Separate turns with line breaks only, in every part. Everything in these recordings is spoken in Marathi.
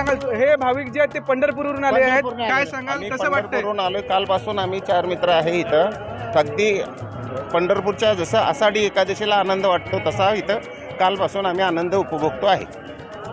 भाविक जे आहेत ते पंढरपूरवरून आले आहेत. काय. सांगाल?
आम्ही
कसं वाटतंय?
पंढरपूरहून आलोय. कालपासून आम्ही चार मित्र आहे इथं. अगदी पंढरपूरच्या जसं आषाढी एकादशीला आनंद वाटतो तसा इथं कालपासून आम्ही आनंद उपभोगतो आहे.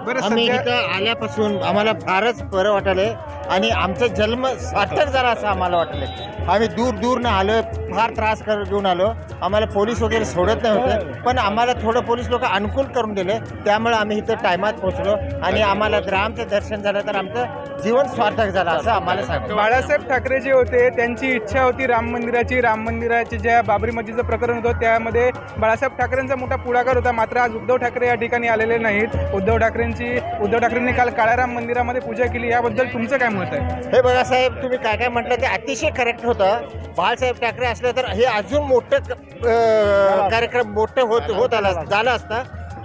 बरं
आम्ही
सध्या
इथं आल्यापासून आम्हाला फारच बरं वाटले आणि आमचा जन्म सार्थक झाला असं आम्हाला वाटले आम्ही दूर दूरनं आलो फार त्रास कर घेऊन आलो. आम्हाला पोलीस वगैरे सोडत नव्हते पण आम्हाला थोडं पोलीस लोक अनुकूल करून दिले. त्यामुळे आम्ही इथं टायमात पोहोचलो आणि आम्हाला जर आमचं दर्शन झालं तर आमचं जीवन सार्थक झालं असं आम्हाला सांगतो
बाळासाहेब ठाकरे जे होते त्यांची इच्छा होती राम मंदिराची. राम मंदिराचे ज्या बाबरी मस्जिदचं प्रकरण होतं त्यामध्ये बाळासाहेब ठाकरेंचा मोठा पुढाकार होता. मात्र आज उद्धव ठाकरे या ठिकाणी आलेले नाहीत. उद्धव ठाकरेंची उद्धव ठाकरेंनी काल काळ्या राम मंदिरामध्ये पूजा केली. याबद्दल तुमचं काय मत आहे?
हे बघा साहेब तुम्ही काय काय म्हटलं ते अतिशय करेक्ट होतं. बाळासाहेब ठाकरे असलं तर हे अजून मोठं अं, कार्यक्रम मोठं होत होत आलं झालं असतं.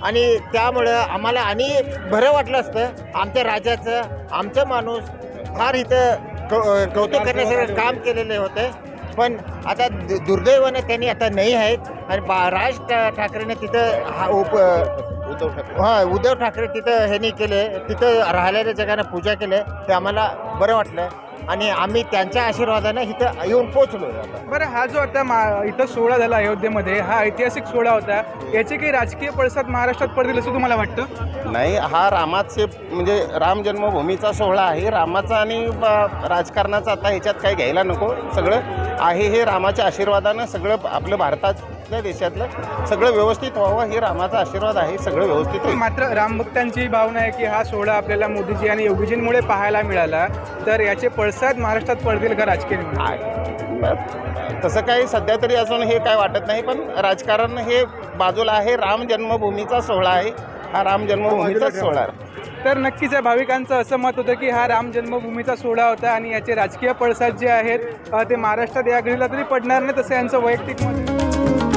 आणि त्यामुळं आम्हाला आणि बरं वाटलं असतं. आमच्या राजाचं आमचं माणूस फार इथं कौ- कौतुक करण्यासारखं काम केलेले. होते. पण आता दु- दुर्दैवानं त्यांनी आता नाही आहेत. आणि बा- राज ठा- ठाकरेने तिथं हा उप
उद्धव ठाकरे.
हा उद्धव ठाकरे तिथं ह्यांनी केले. तिथं राहिलेल्या जगानं पूजा केले. ते आम्हाला बरं वाटलं. आणि आम्ही त्यांच्या आशीर्वादानं इथं येऊन पोचलो आता.
बरं हा जो आता मा इथं सोहळा झाला अयोध्येमध्ये हा ऐतिहासिक सोहळा होता. याचे काही राजकीय पडसाद महाराष्ट्रात पडतील असं तुम्हाला वाटतं?
नाही हा रामाचे म्हणजे राम जन्मभूमीचा सोहळा आहे. रामाचा आणि ब- राजकारणाचा आता ह्याच्यात काही घ्यायला नको सगळं. आहे हे रामाच्या आशीर्वादानं सगळं आपलं भारतातल्या देशातलं सगळं व्यवस्थित व्हावं हे रामाचा आशीर्वाद आहे सगळं व्यवस्थित होईल
मात्र रामभक्तांची भावना आहे की हा सोहळा आपल्याला मोदीजी आणि योगीजींमुळे पाहायला मिळाला तर याचे पडसाद महाराष्ट्रात पडतील का राजकीय?
आहे. बर. तसं काही सध्या तरी अजून हे काय वाटत नाही पण राजकारण हे बाजूला आहे राम जन्मभूमीचा सोहळा आहे हा राम जन्मभूमीचाच सोहळा आहे.
तर नक्कीच या भाविकांचं असं मत होतं की हा राम जन्मभूमीचा सोहळा होता आणि याचे राजकीय पळसाद जे आहेत ते महाराष्ट्रात या घडीला तरी पडणार नाही तसं यांचं वैयक्तिक मत.